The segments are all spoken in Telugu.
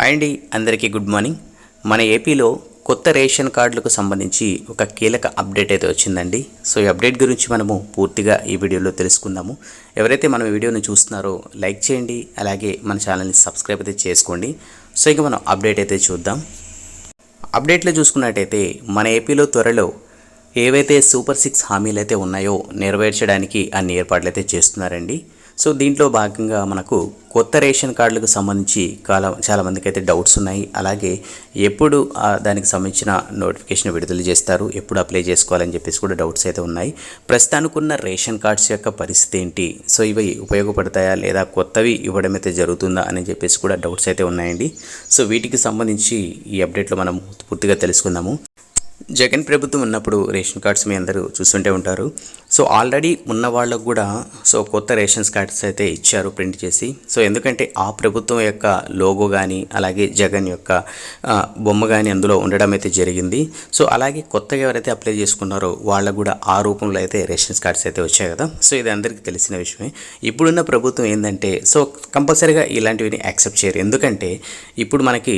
హాయ్ అండి అందరికీ గుడ్ మార్నింగ్ మన ఏపీలో కొత్త రేషన్ కార్డులకు సంబంధించి ఒక కీలక అప్డేట్ అయితే వచ్చిందండి. సో ఈ అప్డేట్ గురించి మనము పూర్తిగా ఈ వీడియోలో తెలుసుకుందాము. ఎవరైతే మనం ఈ వీడియోని చూస్తున్నారో లైక్ చేయండి. అలాగే మన ఛానల్ని సబ్స్క్రైబ్ అయితే చేసుకోండి. సో ఇక మనం అప్డేట్ అయితే చూద్దాం. అప్డేట్లో చూసుకున్నట్టయితే మన ఏపీలో త్వరలో ఏవైతే సూపర్ సిక్స్ హామీలు అయితే ఉన్నాయో నెరవేర్చడానికి అన్ని ఏర్పాట్లు అయితే చేస్తున్నారండి. సో దీంట్లో భాగంగా మనకు కొత్త రేషన్ కార్డులకు సంబంధించి చాలా చాలామందికి అయితే డౌట్స్ ఉన్నాయి. అలాగే ఎప్పుడు దానికి సంబంధించిన నోటిఫికేషన్ విడుదల చేస్తారు ఎప్పుడు అప్లై చేసుకోవాలని చెప్పేసి కూడా డౌట్స్ అయితే ఉన్నాయి. ప్రస్తుతానికి ఉన్న రేషన్ కార్డ్స్ యొక్క పరిస్థితి ఏంటి? సో ఇవి ఉపయోగపడతాయా? లేదా కొత్తవి ఇవ్వడం అయితే జరుగుతుందా? అని చెప్పేసి కూడా డౌట్స్ అయితే ఉన్నాయండి. సో వీటికి సంబంధించి ఈ అప్డేట్లో మనం పూర్తిగా తెలుసుకుందాము. జగన్ ప్రభుత్వం ఉన్నప్పుడు రేషన్ కార్డ్స్ మీ అందరూ చూస్తుంటే ఉంటారు. సో ఆల్రెడీ ఉన్న వాళ్ళకు కూడా సో కొత్త రేషన్స్ కార్డ్స్ అయితే ఇచ్చారు ప్రింట్ చేసి. సో ఎందుకంటే ఆ ప్రభుత్వం యొక్క లోగో కానీ అలాగే జగన్ యొక్క బొమ్మ కానీ అందులో ఉండడం అయితే జరిగింది. సో అలాగే కొత్తగా ఎవరైతే అప్లై చేసుకున్నారో వాళ్ళకు కూడా ఆ రూపంలో అయితే రేషన్స్ కార్డ్స్ అయితే వచ్చాయి కదా. సో ఇది అందరికీ తెలిసిన విషయమే. ఇప్పుడున్న ప్రభుత్వం ఏంటంటే సో కంపల్సరీగా ఇలాంటివి యాక్సెప్ట్ చేయరు. ఎందుకంటే ఇప్పుడు మనకి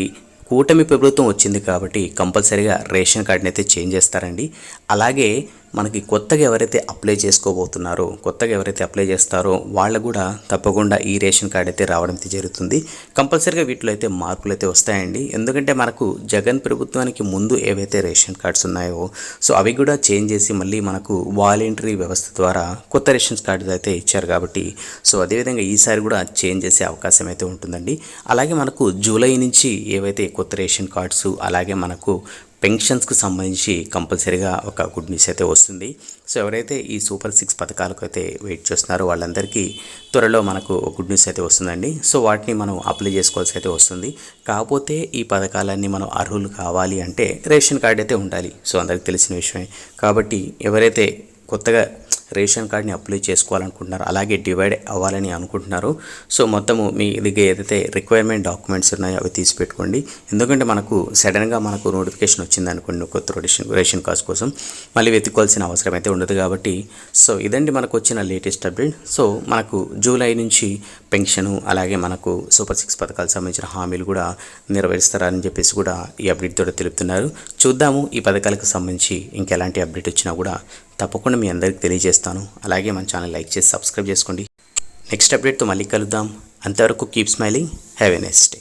కూటమి ప్రభుత్వం వచ్చింది కాబట్టి కంపల్సరీగా రేషన్ కార్డుని అయితే చేంజ్ చేస్తారండి. అలాగే మనకి కొత్తగా ఎవరైతే అప్లై చేసుకోబోతున్నారో కొత్తగా ఎవరైతే అప్లై చేస్తారో వాళ్ళు కూడా తప్పకుండా ఈ రేషన్ కార్డ్ అయితే రావడం అయితే జరుగుతుంది. కంపల్సరీగా వీటిలో అయితే మార్పులు అయితే వస్తాయండి. ఎందుకంటే మనకు జగన్ ప్రభుత్వానికి ముందు ఏవైతే రేషన్ కార్డ్స్ ఉన్నాయో సో అవి కూడా చేంజ్ చేసి మళ్ళీ మనకు వాలంటరీ వ్యవస్థ ద్వారా కొత్త రేషన్ కార్డ్స్ అయితే ఇచ్చారు కాబట్టి సో అదేవిధంగా ఈసారి కూడా చేంజ్ చేసే అవకాశం అయితే ఉంటుందండి. అలాగే మనకు జూలై నుంచి ఏవైతే కొత్త రేషన్ కార్డ్స్ అలాగే మనకు పెన్షన్స్కి సంబంధించి కంపల్సరీగా ఒక గుడ్ న్యూస్ అయితే వస్తుంది. సో ఎవరైతే ఈ సూపర్ సిక్స్ పథకాలకు అయితే వెయిట్ చేస్తున్నారో వాళ్ళందరికీ త్వరలో మనకు గుడ్ న్యూస్ అయితే వస్తుందండి. సో వాటిని మనం అప్లై చేసుకోవాల్సి అయితే వస్తుంది. కాకపోతే ఈ పథకాలన్నీ మనం అర్హులు కావాలి అంటే రేషన్ కార్డ్ అయితే ఉండాలి. సో అందరికీ తెలిసిన విషయమే. కాబట్టి ఎవరైతే కొత్తగా రేషన్ కార్డ్ని అప్లై చేసుకోవాలనుకుంటున్నారు అలాగే డివైడ్ అవ్వాలని అనుకుంటున్నారు. సో మొత్తము మీ దగ్గర ఏదైతే రిక్వైర్మెంట్ డాక్యుమెంట్స్ ఉన్నాయో అవి తీసి పెట్టుకోండి ఎందుకంటే మనకు సడన్గా మనకు నోటిఫికేషన్ వచ్చింది అనుకోండి కొత్త రేషన్ రేషన్ కార్డ్స్ కోసం. మళ్ళీ వెతుక్కోవాల్సిన అవసరం అయితే ఉండదు కాబట్టి. సో ఇదండి మనకు వచ్చిన లేటెస్ట్ అప్డేట్. సో మనకు జూలై నుంచి పెన్షను అలాగే మనకు సూపర్ సిక్స్ పథకాలకు సంబంధించిన హామీలు కూడా నెరవేరుస్తారని చెప్పేసి కూడా ఈ అప్డేట్ తోటి తెలుపుతున్నారు. చూద్దాము ఈ పథకాలకు సంబంధించి ఇంకెలాంటి అప్డేట్ వచ్చినా కూడా తప్పకుండా మీ అందరికీ తెలియజేస్తాను. అలాగే మన ఛానల్ లైక్ చేసి సబ్స్క్రైబ్ చేసుకోండి. నెక్స్ట్ అప్డేట్తో మళ్ళీ కలుద్దాం. అంతవరకు keep smiling. Have a next day.